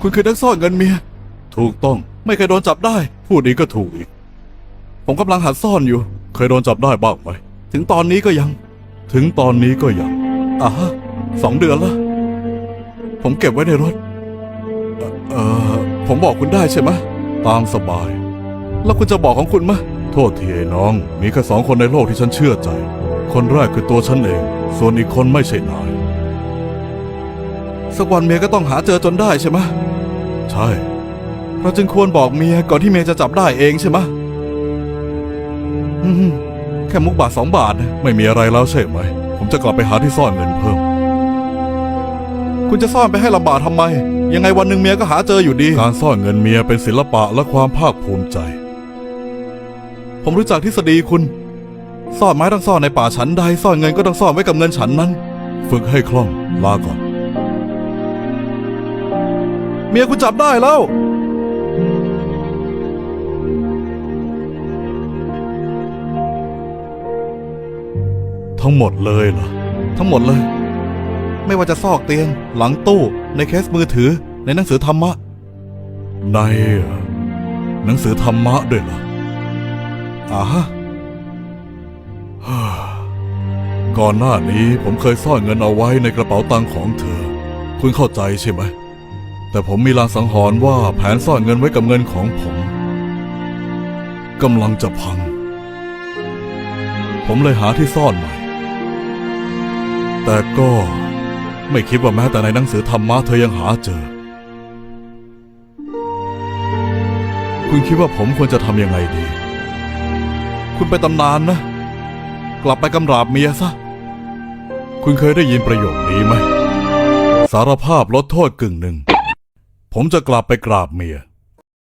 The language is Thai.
คุณคือนักซ่อนเงินเมีย ถูกต้องไม่เคยโดนจับได้ พูดอีกก็ถูกอีก ผมกำลังหัดซ่อนอยู่ เคยโดนจับได้บ้างไหม ถึงตอนนี้ก็ยัง ถึงตอนนี้ก็ยังอะสองเดือนละผมเก็บไว้ในรถเอ่อเออผมบอกคุณได้ใช่ไหมตามสบาย แล้วคุณจะบอกของคุณมะ โทษทีไอ้น้อง มีแค่สองคนในโลกที่ฉันเชื่อใจ คนแรกคือตัวฉันเอง ส่วนอีกคนไม่ใช่นาย สักวันเมียก็ต้องหาเจอจนได้ใช่ไหม ใช่ เราจึงควรบอกเมียก่อนที่เมียจะจับได้เองใช่ไหมอืมแค่มุกบาทสองบาทนะไม่มีอะไรแล้วใช่ไหม ผมจะกลับไปหาที่ซ่อนเงินเพิ่ม คุณจะซ่อนไปให้ลำบากทำไม ยังไงวันหนึ่งเมียก็หาเจออยู่ดี การซ่อนเงินเมียเป็นศิลปะและความภาคภูมิใจ ผมรู้จักทฤษฎีคุณ ซ่อนไม้ต้องซ่อนในป่าฉันใด ซ่อนเงินก็ต้องซ่อนไว้กับเงินฉันนั้น ฝึกให้คล่อง ลาก่อน เมียคุณจับได้แล้ว ทั้งหมดเลยเหรอ ทั้งหมดเลย ไม่ว่าจะซอกเตียง หลังตู้ ในเคสมือถือ ในหนังสือธรรมะ ในเอ่อหนังสือธรรมะด้วยเหรออ่าฮะฮ่าก่อนหน้านี้ผมเคยซ่อนเงินเอาไว้ในกระเป๋าตังค์ของเธอ คุณเข้าใจใช่ไหม แต่ผมมีลางสังหรณ์ว่าแผนซ่อนเงินไว้กับเงินของผมกำลังจะพัง ผมเลยหาที่ซ่อนใหม่ แต่ก็ไม่คิดว่าแม้แต่ในหนังสือธรรมะเธอยังหาเจอ คุณคิดว่าผมควรจะทำยังไงดี คุณไปตำนานนะ กลับไปกำราบเมียซะ คุณเคยได้ยินประโยคนี้ไหม สารภาพลดโทษกึ่งหนึ่ง ผมจะกลับไปกราบเมีย